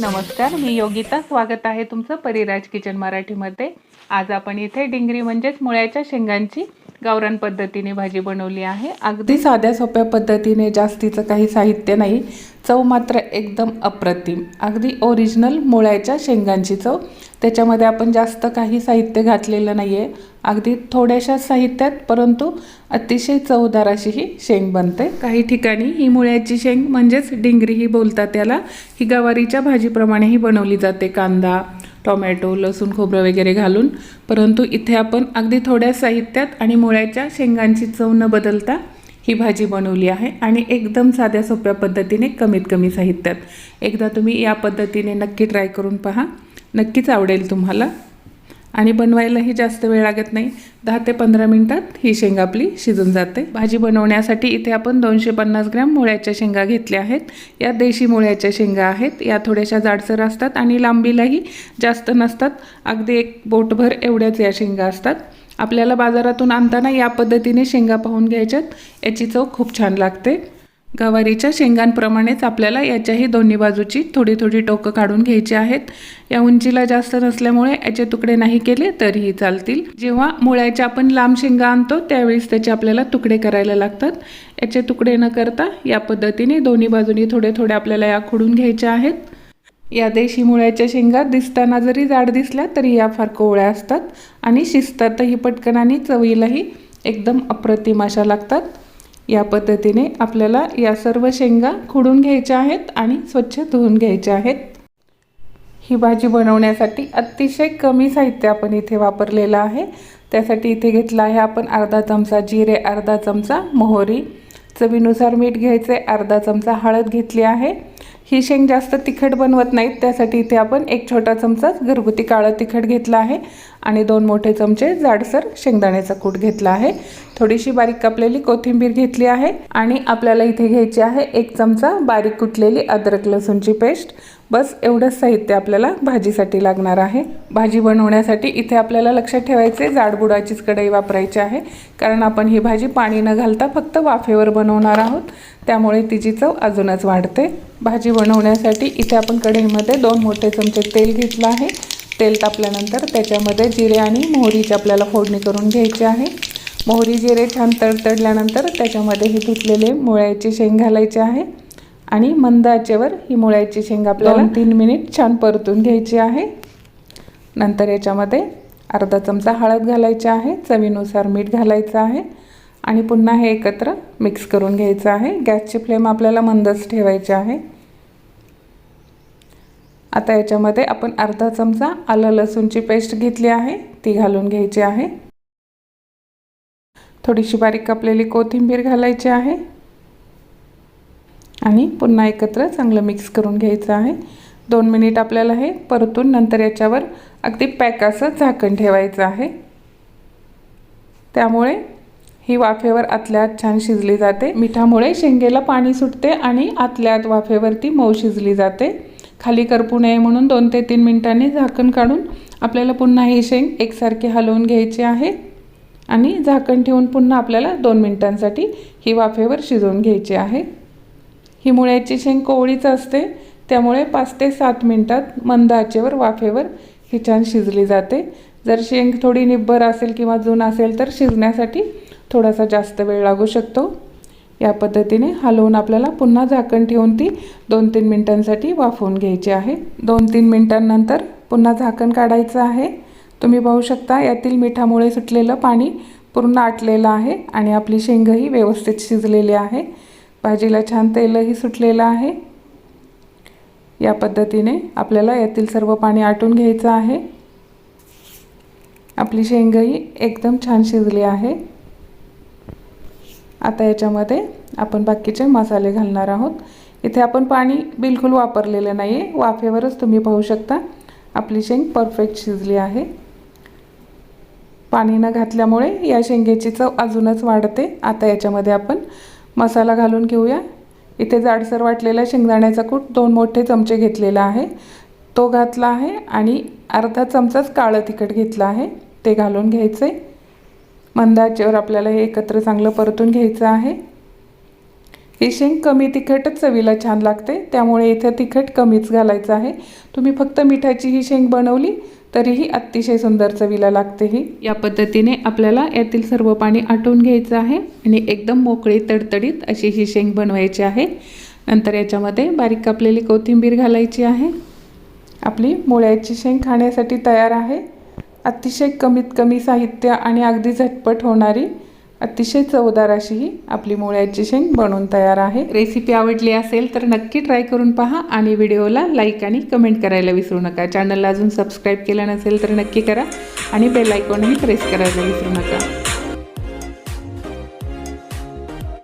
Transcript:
नमस्कार मी योगिता. स्वागत आहे तुमचं परिराज किचन मराठीमध्ये. आज आपण इथे डिंगरी म्हणजेच मुळ्याच्या शेंगांची गावरान पद्धतीने भाजी बनवली आहे. अगदी साध्या सोप्या पद्धतीने जास्तीचं काही साहित्य नाही चव मात्र एकदम अप्रतिम. अगदी ओरिजिनल मुळ्याच्या शेंगांची चव. त्याच्यामध्ये आपण जास्त काही साहित्य घातलेलं नाही आहे अगदी थोड्याशा साहित्यात परंतु अतिशय चवदार अशी ही शेंग बनते. काही ठिकाणी ही मुळ्याची शेंग म्हणजेच डिंगरीही बोलतात त्याला. ही गवारीच्या भाजीप्रमाणेही बनवली जाते कांदा टोमॅटो लसूण खोबरं वगैरे घालून. परंतु इथे आपण अगदी थोड्या साहित्यात आणि मुळ्याच्या शेंगांची चव न बदलता ही भाजी बनवली आहे आणि एकदम साध्या सोप्या पद्धतीने कमीत कमी साहित्यात. एकदा तुम्ही या पद्धतीने नक्की ट्राय करून पहा. नक्कीच आवडेल तुम्हाला. आणि बनवायलाही जास्त वेळ लागत नाही. दहा ते पंधरा मिनटात ही शेंगा आपली शिजून जाते. भाजी बनवण्यासाठी इथे आपण दोनशे पन्नास ग्रॅम मुळ्याच्या शेंगा घेतल्या आहेत. या देशी मुळ्याच्या शेंगा आहेत. या थोड्याशा जाडसर असतात आणि लांबीलाही जास्त नसतात. अगदी एक बोटभर एवढ्याच या शेंगा असतात. आपल्याला बाजारातून आणताना या पद्धतीने शेंगा पाहून घ्यायच्यात. याची चव खूप छान लागते. गवारीच्या शेंगांप्रमाणेच आपल्याला याच्याही दोन्ही बाजूची थोडी थोडी टोकं काढून घ्यायची आहेत. या उंचीला जास्त नसल्यामुळे याचे तुकडे नाही केले तरीही चालतील. जेव्हा मुळ्याच्या आपण लांब शेंगा आणतो त्यावेळेस त्याचे आपल्याला तुकडे करायला लागतात. याचे तुकडे न करता या पद्धतीने दोन्ही बाजूनी थोडे थोडे आपल्याला या खुडून घ्यायच्या आहेत. या देशी मुळ्याच्या शेंगा दिसताना जरी जाड दिसल्या तरी या फार कोवळ्या असतात आणि शिजतातही पटकन आणि चवीलाही एकदम अप्रतिम अशा लागतात. या पद्धतीने आपल्याला या सर्व शेंगा खुडून घ्यायच्या आहेत आणि स्वच्छ धुवून घ्यायच्या आहेत. ही भाजी बनवण्यासाठी अतिशय कमी साहित्य आपण इथे वापरलेलं आहे. त्यासाठी इथे घेतला आहे आपण अर्धा चमचा जिरे अर्धा चमचा मोहरी. चवीनुसार मीठ घ्यायचे अर्धा चमचा हळद घेतली आहे. ही शेंग जास्त तिखट बनवत नाहीत त्यासाठी इथे आपण एक छोटा चमचा घरगुती काळं तिखट घेतला आहे आणि दोन मोठे चमचे जाडसर शेंगदाण्याचा कूट घेतला आहे. थोडीशी बारीक कापलेली कोथिंबीर घेतली आहे आणि आपल्याला इथे घ्यायची आहे एक चमचा बारीक कुटलेली अद्रक लसूणची पेस्ट. बस एवढंच साहित्य आपल्याला भाजीसाठी लागणार आहे. भाजी बनवण्यासाठी इथे आपल्याला लक्षात ठेवायचे जाडबुडाचीच कढई वापरायची आहे. कारण आपण ही भाजी पाणी न घालता फक्त वाफेवर बनवणार आहोत. त्यामुळे तिची चव अजूनच वाढते. भाजी बनवण्यासाठी इथे आपण कढईमध्ये दोन मोठे चमचे तेल घेतलं आहे. तेल तापल्यानंतर त्याच्यामध्ये जिरे आणि मोहरीची आपल्याला फोडणी करून घ्यायची आहे. मोहरी जिरे छान तडतडल्यानंतर त्याच्यामध्ये हे धुतलेले मुळ्याची शेंग घालायची आहे. आणि मंद आचेवर ही मुळ्याची शेंग आपल्याला तीन मिनिट छान परतून घ्यायची आहे. नंतर याच्यामध्ये अर्धा चमचा हळद घालायची आहे चवीनुसार मीठ घालायचं आहे आणि पुन्हा हे एकत्र मिक्स करून घ्यायचं आहे. गॅसची फ्लेम आपल्याला मंदच ठेवायची आहे. आता याच्यामध्ये आपण अर्धा चमचा आलं लसूणची पेस्ट घेतली आहे ती घालून घ्यायची आहे. थोडीशी बारीक कापलेली कोथिंबीर घालायची आहे. आणि पुन्हा एकत्र चांगलं मिक्स करून घ्यायचं आहे. दोन मिनिट आपल्याला हे परतून नंतर याच्यावर अगदी पॅक असं झाकण ठेवायचं आहे. त्यामुळे ही वाफेवर आतल्या आत छान शिजली जाते. मिठामुळे शेंगेला पाणी सुटते आणि आतल्या आत वाफेवरती मऊ शिजली जाते. खाली करपू नये म्हणून दोन ते तीन मिनिटांनी झाकण काढून आपल्याला पुन्हा ही शेंग एकसारखी हलवून घ्यायची आहे. आणि झाकण ठेवून पुन्हा आपल्याला दोन मिनिटांसाठी ही वाफेवर शिजवून घ्यायची आहे. ही मुळ्याची शेंग कोवळीच असते त्यामुळे पाच ते सात मिनटात मंद आचेवर वाफेवर ही छान शिजली जाते. जर शेंग थोडी निब्बर असेल किंवा जून असेल तर शिजण्यासाठी थोडासा जास्त वेळ लागू शकतो. या पद्धतीने हलवून आपल्याला पुन्हा झाकण ठेवून ती दोन तीन मिनटांसाठी वाफवून घ्यायची आहे. दोन तीन मिनटांनंतर पुन्हा झाकण काढायचं आहे. तुम्ही पाहू शकता यातील मिठामुळे सुटलेलं पाणी पूर्ण आटलेलं आहे आणि आपली शेंगही व्यवस्थित शिजलेली आहे. भाजीला छान तेलही सुटलेलं आहे. या पद्धतीने आपल्याला यातील सर्व पाणी आटून घ्यायचं आहे. आपली शेंगही एकदम छान शिजली आहे. आता याच्यामध्ये आपण बाकीचे मसाले घालणार आहोत. इथे आपण पाणी बिलकुल वापरलेलं नाही आहे वाफेवरच तुम्ही पाहू शकता. आपली शेंग परफेक्ट शिजली आहे. पाणी न घातल्यामुळे या शेंगेची चव अजूनच वाढते. आता याच्यामध्ये आपण मसाला घालून घेऊया. इथे जाडसर वाटलेला शेंगदाण्याचा कूट दोन मोठे चमचे घेतलेला आहे. तो घातला आहे आणि अर्धा चमचाच काळं तिखट घेतलं आहे. ते घालून घ्यायचं. आहे मंदाच्यावर आपल्याला हे एकत्र चांगलं परतून घ्यायचं आहे. ही शेंग कमी तिखटच चवीला छान लागते. त्यामुळे इथं तिखट कमीच घालायचं आहे. तुम्ही फक्त मिठाची ही शेंग बनवली तरीही अतिशय सुंदर चवीला लागते ही या पद्धतीने आपल्याला यातील सर्व पाणी आटवून घ्यायचं आहे आणि एकदम मोकळी तडतडीत अशी ही शेंग बनवायची आहे. नंतर याच्यामध्ये बारीक कापलेली कोथिंबीर घालायची आहे. आपली मुळ्याची शेंग खाण्यासाठी तयार आहे. अतिशय कमीत कमी साहित्य आणि अगदी झटपट होणारी अतिशय चवदार अशी ही आपली मुळ्याची शेंग बनवून तयार आहे. रेसिपी आवडली असेल तर नक्की ट्राय करून पहा आणि व्हिडिओला लाईक आणि कमेंट करायला विसरू नका. चॅनलला अजून सबस्क्राईब केलं नसेल तर नक्की करा आणि बेल आयकॉनही प्रेस करायला विसरू नका.